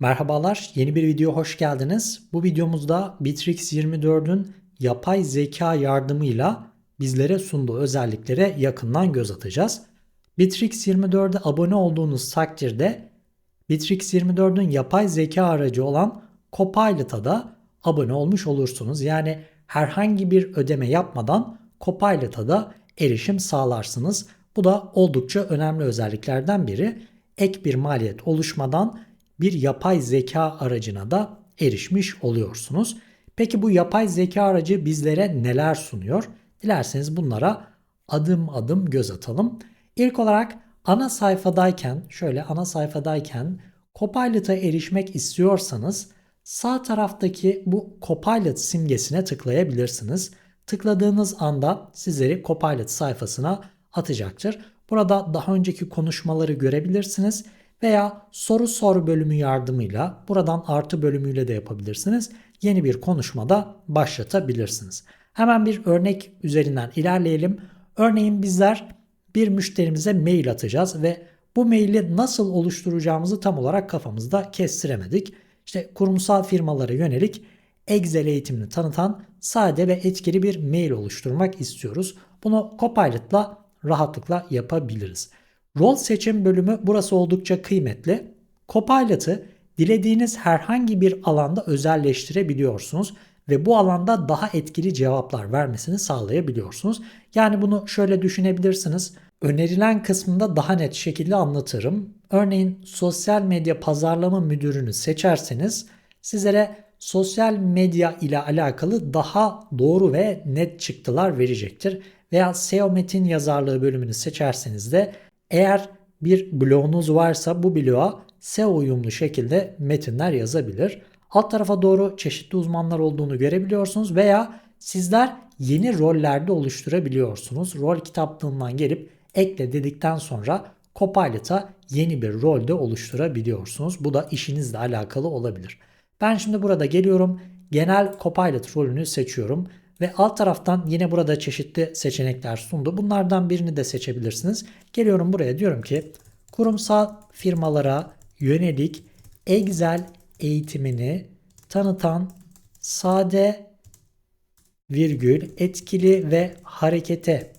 Merhabalar, yeni bir video hoş geldiniz. Bu videomuzda Bitrix 24'ün yapay zeka yardımıyla bizlere sunduğu özelliklere yakından göz atacağız. Bitrix 24'e abone olduğunuz takdirde Bitrix 24'ün yapay zeka aracı olan Copilot'a da abone olmuş olursunuz. Yani herhangi bir ödeme yapmadan Copilot'a da erişim sağlarsınız. Bu da oldukça önemli özelliklerden biri. Ek bir maliyet oluşmadan bir yapay zeka aracına da erişmiş oluyorsunuz. Peki bu yapay zeka aracı bizlere neler sunuyor? Dilerseniz bunlara adım adım göz atalım. İlk olarak ana sayfadayken, şöyle ana sayfadayken Copilot'a erişmek istiyorsanız sağ taraftaki bu Copilot simgesine tıklayabilirsiniz. Tıkladığınız anda sizleri Copilot sayfasına atacaktır. Burada daha önceki konuşmaları görebilirsiniz veya soru sor bölümü yardımıyla buradan artı bölümüyle de yapabilirsiniz. Yeni bir konuşmada başlatabilirsiniz. Hemen bir örnek üzerinden ilerleyelim. Örneğin bizler bir müşterimize mail atacağız ve bu maili nasıl oluşturacağımızı tam olarak kafamızda kestiremedik. İşte kurumsal firmalara yönelik Excel eğitimini tanıtan sade ve etkili bir mail oluşturmak istiyoruz. Bunu Copilot'la rahatlıkla yapabiliriz. Rol seçim bölümü burası oldukça kıymetli. Copilot'ı dilediğiniz herhangi bir alanda özelleştirebiliyorsunuz ve bu alanda daha etkili cevaplar vermesini sağlayabiliyorsunuz. Yani bunu şöyle düşünebilirsiniz. Önerilen kısmında daha net şekilde anlatırım. Örneğin sosyal medya pazarlama müdürünü seçerseniz sizlere sosyal medya ile alakalı daha doğru ve net çıktılar verecektir. Veya SEO metin yazarlığı bölümünü seçerseniz de eğer bir blogunuz varsa bu bloğa SEO uyumlu şekilde metinler yazabilir. Alt tarafa doğru çeşitli uzmanlar olduğunu görebiliyorsunuz veya sizler yeni rollerde oluşturabiliyorsunuz. Rol kitaplığından gelip ekle dedikten sonra Copilot'a yeni bir rolde oluşturabiliyorsunuz. Bu da işinizle alakalı olabilir. Ben şimdi burada geliyorum. Genel Copilot rolünü seçiyorum. Ve alt taraftan yine burada çeşitli seçenekler sundu. Bunlardan birini de seçebilirsiniz. Geliyorum buraya diyorum ki kurumsal firmalara yönelik Excel eğitimini tanıtan sade virgül etkili ve harekete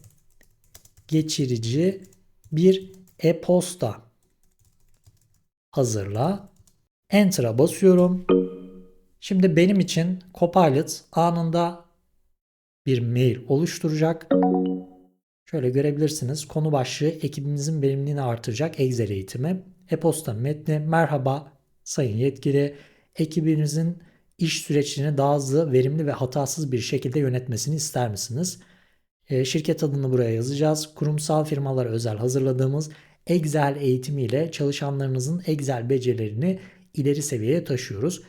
geçirici bir e-posta hazırla. Enter'a basıyorum. Şimdi benim için Copilot anında bir mail oluşturacak. Şöyle görebilirsiniz. Konu başlığı ekibimizin verimliliğini artıracak Excel eğitimi. E-posta metni merhaba sayın yetkili ekibinizin iş süreçlerini daha hızlı, verimli ve hatasız bir şekilde yönetmesini ister misiniz? E, şirket adını buraya yazacağız. Kurumsal firmalara özel hazırladığımız Excel eğitimiyle çalışanlarınızın Excel becerilerini ileri seviyeye taşıyoruz.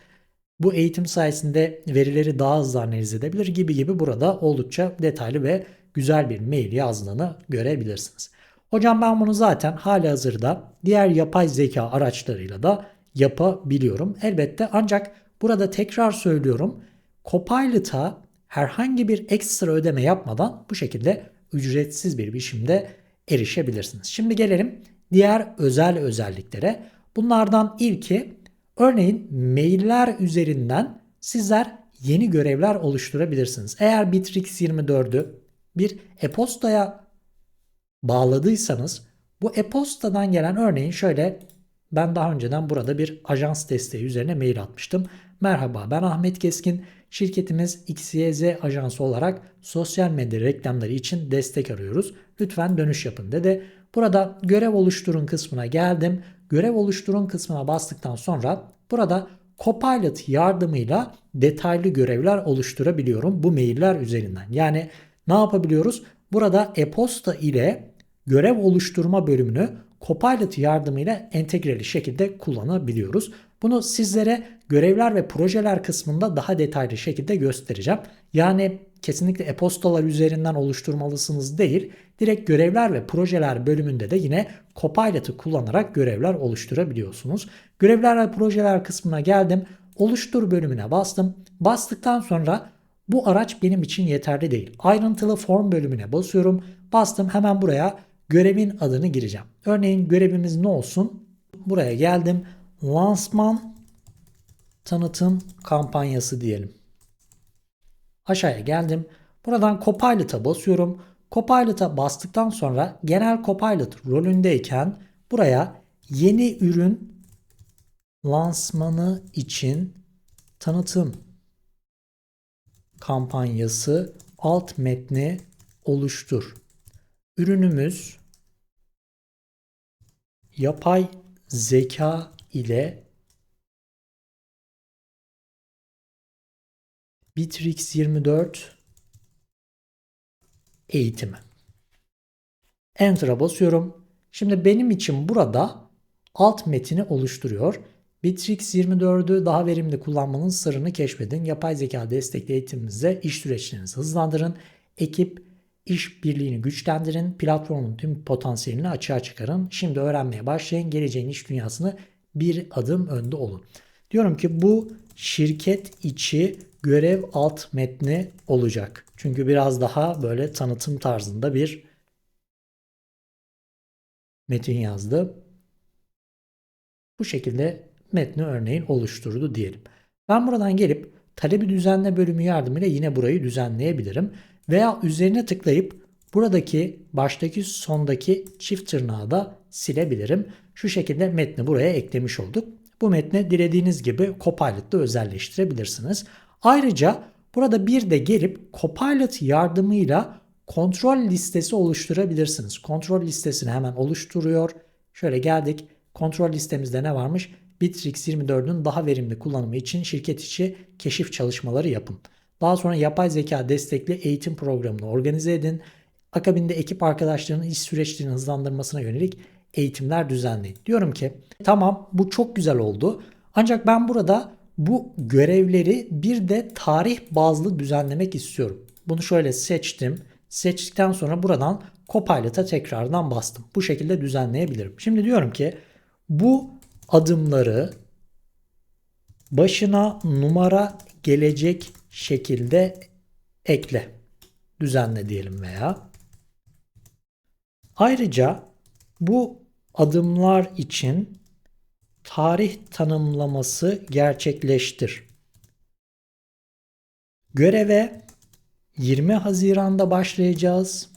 Bu eğitim sayesinde verileri daha hızlı analiz edebilir gibi gibi burada oldukça detaylı ve güzel bir mail yazdığını görebilirsiniz. Hocam ben bunu zaten hali hazırda diğer yapay zeka araçlarıyla da yapabiliyorum. Elbette ancak burada tekrar söylüyorum. Copilot'a herhangi bir ekstra ödeme yapmadan bu şekilde ücretsiz bir biçimde erişebilirsiniz. Şimdi gelelim diğer özel özelliklere. Bunlardan ilki Örneğin mailler üzerinden sizler yeni görevler oluşturabilirsiniz. Eğer Bitrix 24'ü bir e-postaya bağladıysanız bu e-postadan gelen örneğin şöyle ben daha önceden burada bir ajans desteği üzerine mail atmıştım. Merhaba ben Ahmet Keskin. Şirketimiz XYZ ajansı olarak sosyal medya reklamları için destek arıyoruz. Lütfen dönüş yapın dedi. Burada görev oluşturun kısmına geldim. Görev oluşturun kısmına bastıktan sonra burada Copilot yardımıyla detaylı görevler oluşturabiliyorum bu mailler üzerinden. Yani ne yapabiliyoruz? Burada e-posta ile görev oluşturma bölümünü Copilot yardımıyla entegreli şekilde kullanabiliyoruz. Bunu sizlere görevler ve projeler kısmında daha detaylı şekilde göstereceğim. Yani kesinlikle e-postalar üzerinden oluşturmalısınız değil. Direkt görevler ve projeler bölümünde de yine Copilot'ı kullanarak görevler oluşturabiliyorsunuz. Görevler ve projeler kısmına geldim. Oluştur bölümüne bastım. Bastıktan sonra bu araç benim için yeterli değil. Ayrıntılı form bölümüne basıyorum. Bastım hemen buraya görevin adını gireceğim. Örneğin görevimiz ne olsun? Buraya geldim. Lansman tanıtım kampanyası diyelim. Aşağıya geldim. Buradan Copilot'a basıyorum. Copilot'a bastıktan sonra genel Copilot rolündeyken buraya yeni ürün lansmanı için tanıtım kampanyası alt metni oluştur. Ürünümüz yapay zeka ile Bitrix 24 eğitimi. Enter'a basıyorum. Şimdi benim için burada alt metini oluşturuyor. Bitrix 24'ü daha verimli kullanmanın sırrını keşfedin. Yapay zeka destekli eğitimimizde iş süreçlerinizi hızlandırın. Ekip iş birliğini güçlendirin. Platformun tüm potansiyelini açığa çıkarın. Şimdi öğrenmeye başlayın. Geleceğin iş dünyasını bir adım önde olun. Diyorum ki bu şirket içi görev alt metni olacak. Çünkü biraz daha böyle tanıtım tarzında bir metin yazdı. Bu şekilde metni örneğin oluşturdu diyelim. Ben buradan gelip talebi düzenle bölümü yardımıyla yine burayı düzenleyebilirim. Veya üzerine tıklayıp buradaki baştaki sondaki çift tırnağı da silebilirim. Şu şekilde metni buraya eklemiş olduk. Bu metni dilediğiniz gibi Copilot'ta özelleştirebilirsiniz. Ayrıca burada bir de gelip Copilot yardımıyla kontrol listesi oluşturabilirsiniz. Kontrol listesini hemen oluşturuyor. Şöyle geldik. Kontrol listemizde ne varmış? Bitrix 24'ün daha verimli kullanımı için şirket içi keşif çalışmaları yapın. Daha sonra yapay zeka destekli eğitim programını organize edin. Akabinde ekip arkadaşlarının iş süreçlerini hızlandırmasına yönelik eğitimler düzenleyin. Diyorum ki tamam bu çok güzel oldu. Ancak ben burada bu görevleri bir de tarih bazlı düzenlemek istiyorum. Bunu şöyle seçtim. Seçtikten sonra buradan Copilot'a tekrardan bastım. Bu şekilde düzenleyebilirim. Şimdi diyorum ki bu adımları başına numara gelecek şekilde ekle. Düzenle diyelim veya. Ayrıca bu adımlar için tarih tanımlaması gerçekleştir. Göreve 20 Haziran'da başlayacağız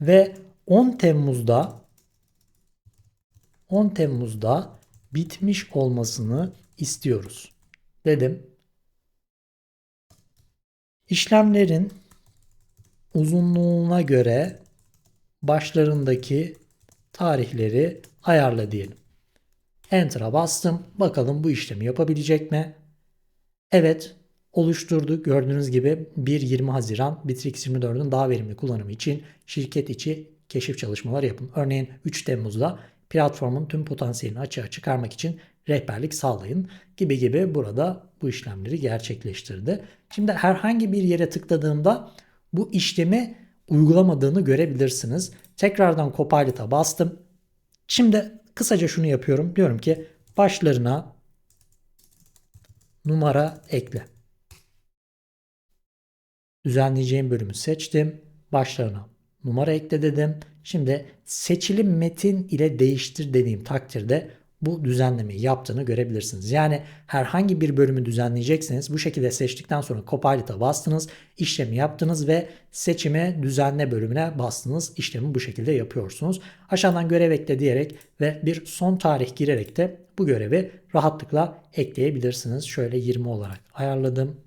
ve 10 Temmuz'da 10 Temmuz'da bitmiş olmasını istiyoruz. Dedim. İşlemlerin uzunluğuna göre başlarındaki tarihleri ayarla diyelim. Enter'a bastım. Bakalım bu işlemi yapabilecek mi? Evet oluşturdu. Gördüğünüz gibi 1-20 Haziran Bitrix 24'ün daha verimli kullanımı için şirket içi keşif çalışmaları yapın. Örneğin 3 Temmuz'da platformun tüm potansiyelini açığa çıkarmak için rehberlik sağlayın gibi gibi burada bu işlemleri gerçekleştirdi. Şimdi herhangi bir yere tıkladığımda bu işlemi uygulamadığını görebilirsiniz. Tekrardan Copilot'a bastım. Şimdi kısaca şunu yapıyorum. Diyorum ki başlarına numara ekle. Düzenleyeceğim bölümü seçtim. Başlarına numara ekle dedim. Şimdi seçili metin ile değiştir dediğim takdirde bu düzenlemeyi yaptığını görebilirsiniz. Yani herhangi bir bölümü düzenleyecekseniz bu şekilde seçtikten sonra Copilot'a bastınız, işlemi yaptınız ve seçime düzenle bölümüne bastınız. İşlemi bu şekilde yapıyorsunuz. Aşağıdan görev ekle diyerek ve bir son tarih girerek de bu görevi rahatlıkla ekleyebilirsiniz. Şöyle 20 olarak ayarladım.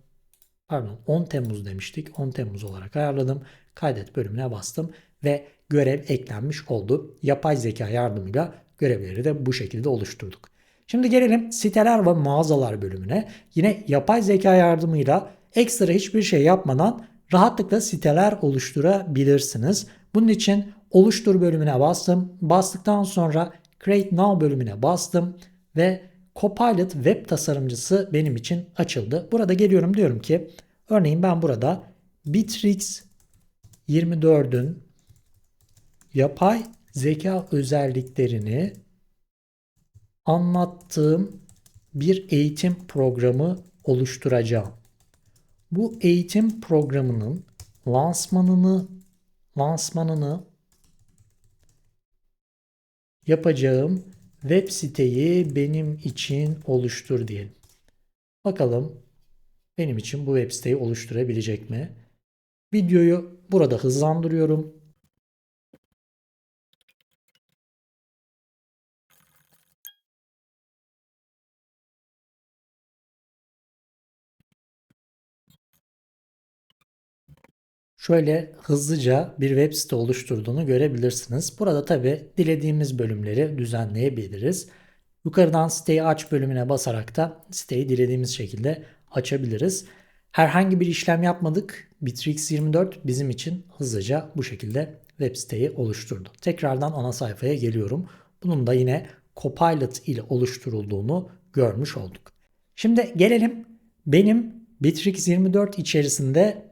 Pardon 10 Temmuz demiştik. 10 Temmuz olarak ayarladım. Kaydet bölümüne bastım ve görev eklenmiş oldu. Yapay zeka yardımıyla görevleri de bu şekilde oluşturduk. Şimdi gelelim siteler ve mağazalar bölümüne. Yine yapay zeka yardımıyla ekstra hiçbir şey yapmadan rahatlıkla siteler oluşturabilirsiniz. Bunun için oluştur bölümüne bastım. Bastıktan sonra Create Now bölümüne bastım ve Copilot web tasarımcısı benim için açıldı. Burada geliyorum diyorum ki örneğin ben burada Bitrix 24'ün yapay zeka özelliklerini anlattığım bir eğitim programı oluşturacağım. Bu eğitim programının lansmanını lansmanını yapacağım web siteyi benim için oluştur diyelim. Bakalım benim için bu web siteyi oluşturabilecek mi? Videoyu burada hızlandırıyorum. Şöyle hızlıca bir web site oluşturduğunu görebilirsiniz. Burada tabi dilediğimiz bölümleri düzenleyebiliriz. Yukarıdan siteyi aç bölümüne basarak da siteyi dilediğimiz şekilde açabiliriz. Herhangi bir işlem yapmadık. Bitrix 24 bizim için hızlıca bu şekilde web siteyi oluşturdu. Tekrardan ana sayfaya geliyorum. Bunun da yine Copilot ile oluşturulduğunu görmüş olduk. Şimdi gelelim benim Bitrix 24 içerisinde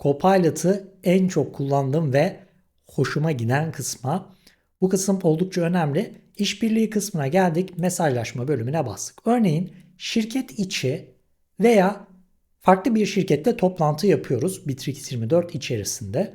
Copilot'ı en çok kullandığım ve hoşuma giden kısma. Bu kısım oldukça önemli. İşbirliği kısmına geldik. Mesajlaşma bölümüne bastık. Örneğin şirket içi veya farklı bir şirkette toplantı yapıyoruz Bitrix 24 içerisinde.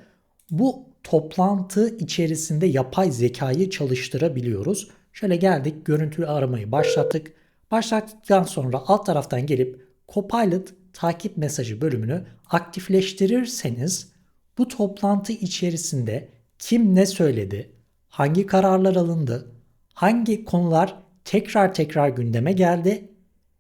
Bu toplantı içerisinde yapay zekayı çalıştırabiliyoruz. Şöyle geldik, görüntülü aramayı başlattık. Başlattıktan sonra alt taraftan gelip Copilot takip mesajı bölümünü aktifleştirirseniz bu toplantı içerisinde kim ne söyledi, hangi kararlar alındı, hangi konular tekrar tekrar gündeme geldi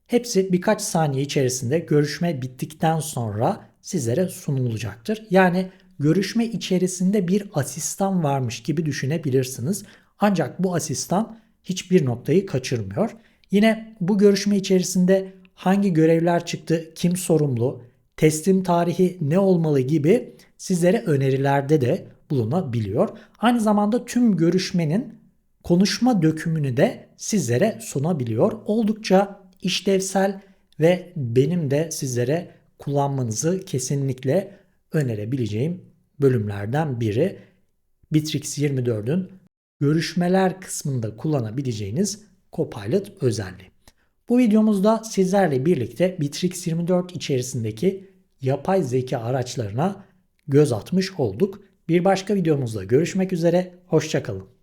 hepsi birkaç saniye içerisinde görüşme bittikten sonra sizlere sunulacaktır. Yani görüşme içerisinde bir asistan varmış gibi düşünebilirsiniz. Ancak bu asistan hiçbir noktayı kaçırmıyor. Yine bu görüşme içerisinde hangi görevler çıktı, kim sorumlu, teslim tarihi ne olmalı gibi sizlere önerilerde de bulunabiliyor. Aynı zamanda tüm görüşmenin konuşma dökümünü de sizlere sunabiliyor. Oldukça işlevsel ve benim de sizlere kullanmanızı kesinlikle önerebileceğim bölümlerden biri. Bitrix 24'ün görüşmeler kısmında kullanabileceğiniz Copilot özelliği. Bu videomuzda sizlerle birlikte Bitrix 24 içerisindeki yapay zeka araçlarına göz atmış olduk. Bir başka videomuzda görüşmek üzere, hoşçakalın.